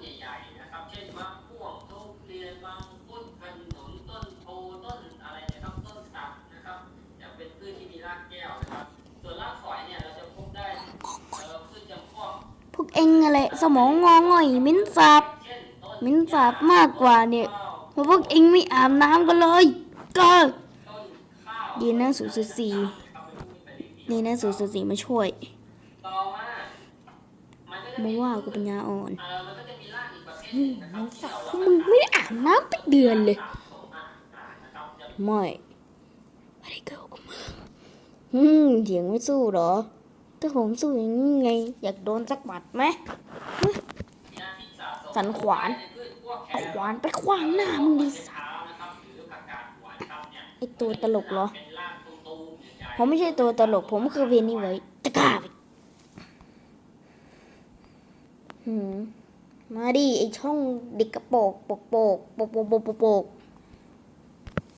ใหญ่ๆนะครับ เช่นมะม่วงทุเรียนบางพุดขนุนต้นโพต้นอะไรนะครับต้นสับนะครับจะเป็นพืชที่มีรากแก้วนะครับ ส่วนรากฝอยเนี่ยเราจะพบได้เอ่อพืชจำพวกพวกเองอะไรสมองงองอยมิ้นสับมิ้นสับมากกว่าเนี่ยเพราะพวกเองไม่อาบน้ำกันเลยก็ต้นดีนะสูตสีนี่มีนะสูตสีมาช่วย ต่อมา ว่ากูปัญญาอ่อนอืมมิ้นสาบพวกมึงไม่ได้อาบน้ำตั้งเดือนเลยไม่ไม่ได้เกิดกับมึงอืมเถียงไม่สู้หรอถ้าผมสู้อย่างนี้ไง อยากโดนสักหมัดไหมสันขวานเอาขวานไปขวางหน้ามึงดิสัตว์ไอตัวตลกเหรอ ผมไม่ใช่ตัวตลกผมคือเวนี่ไว้จะกล้าไป มาดิไอช่องเด็กกระโปกโปกโปกโปกโปกโปก